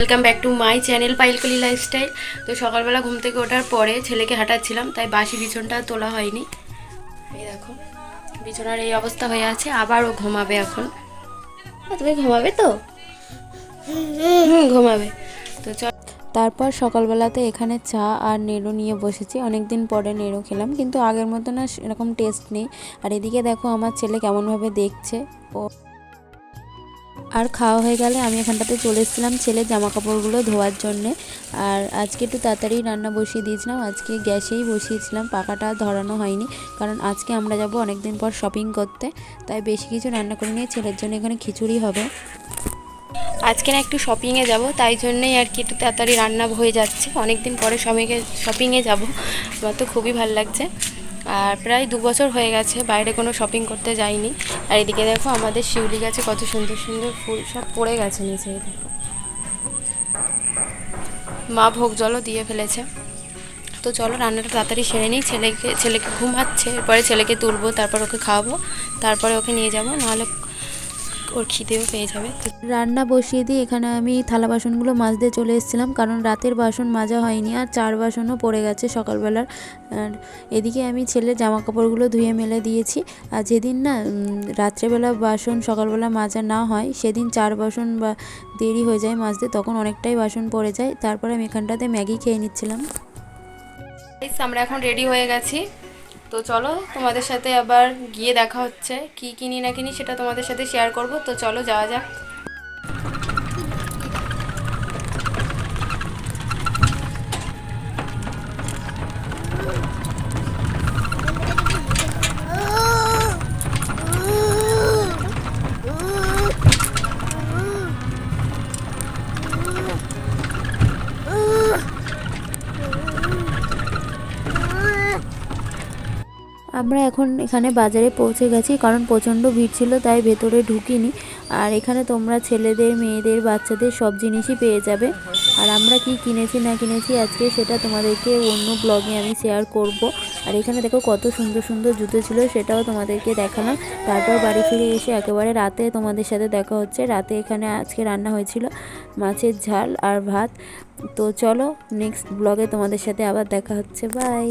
Welcome back to my channel Pailkoli lifestyle তো সকালবেলা ঘুম থেকে ওঠার পরে ছেলেকে হাঁটাচ্ছিলাম, তাই বাসি বিছনটা তোলা হয়নি। এই দেখো, বিছনার এই অবস্থা হয়ে আছে, আবার ও ঘুমাবে এখন। তুমি ঘুমাবে তো? হুম, ঘুমাবে। তো চল। তারপর সকালবেলাতে এখানে চা আর নেড়ো নিয়ে বসেছি। অনেক দিন পরে নেড়ো খেলাম, কিন্তু আগের মতো না এরকম টেস্ট নেই। আর এদিকে দেখো আমার ছেলে কেমনভাবে দেখছে। ও আর খাওয়া হয়ে গেলে আমি এখানটাতে চলে এসেছিলাম ছেলের জামা কাপড়গুলো ধোয়ার জন্যে। আর আজকে একটু তাড়াতাড়ি রান্না বসিয়ে দিয়েছিলাম, আজকে গ্যাসেই বসিয়েছিলাম পাকাটা ধরানো হয়নি। কারণ আজকে আমরা যাব অনেক দিন পর শপিং করতে, তাই বেশি কিছু রান্না করে নিয়ে ছেলের জন্য এখানে খিচুড়ি হবে। আজকে না একটু শপিংয়ে যাব, তাই জন্যই আর কি একটু তাড়াতাড়ি রান্না হয়ে যাচ্ছে। অনেক দিন পরে শপিংয়ে শপিংয়ে যাব, আমার তো খুবই ভালো লাগছে। আর প্রায় দু বছর হয়ে গেছে, বাইরে কোনো শপিং করতে যাইনি। আর এদিকে দেখো আমাদের শিউলি গাছে কত সুন্দর সুন্দর ফুল সব পড়ে গেছে নিচে দেখো। মা ভোগ জলও দিয়ে ফেলেছে। তো চলো রান্নাটা তাড়াতাড়ি সেরে নিই, ছেলেকে ছেলেকে ঘুমাচ্ছে, এরপরে ছেলেকে তুলবো, তারপর ওকে খাওয়াবো, তারপরে ওকে নিয়ে যাব, নাহলে ওর খিদেও পেয়ে যাবে। রান্না বসিয়ে দিয়ে এখানে আমি থালা বাসনগুলো মাজতে চলে এসেছিলাম কারণ রাতের বাসন মাজা হয়নি আর চার বাসনও পড়ে গেছে সকালবেলার। আর এদিকে আমি ছেলের জামা কাপড়গুলো ধুয়ে মেলে দিয়েছি। আর যেদিন না রাত্রেবেলা বাসন সকালবেলা মাজা না হয় সেদিন চার বাসন বা দেরি হয়ে যায় মাজতে তখন অনেকটাই বাসন পড়ে যায়। তারপরে আমি এখানটাতে ম্যাগি খেয়ে নিচ্ছিলাম। আমরা এখন রেডি হয়ে গেছি। তো চলো, তোমাদের সাথে আবার গিয়ে দেখা হচ্ছে। কি কিনি না কিনি সেটা তোমাদের সাথে শেয়ার করব। তো চলো, যাওয়া যাক। আমরা এখন এখানে বাজারে পৌঁছে গেছি, কারণ প্রচণ্ড ভিড় ছিল, তাই ভেতরে ঢুকিনি। আর এখানে তোমরা ছেলেদের, মেয়েদের, বাচ্চাদের সব জিনিসই পেয়ে যাবে। আর আমরা কি কিনেছি না কিনেছি আজকে সেটা তোমাদেরকে অন্য ব্লগে আমি শেয়ার করব। আর এখানে দেখো কত সুন্দর সুন্দর জুতো ছিল, সেটাও তোমাদেরকে দেখালাম। তারপর বাড়ি ফিরে এসে একেবারে রাতে তোমাদের সাথে দেখা হচ্ছে। রাতে এখানে আজকে রান্না হয়েছিল মাছের ঝাল আর ভাত। তো চলো নেক্সট ব্লগে তোমাদের সাথে আবার দেখা হচ্ছে। বাই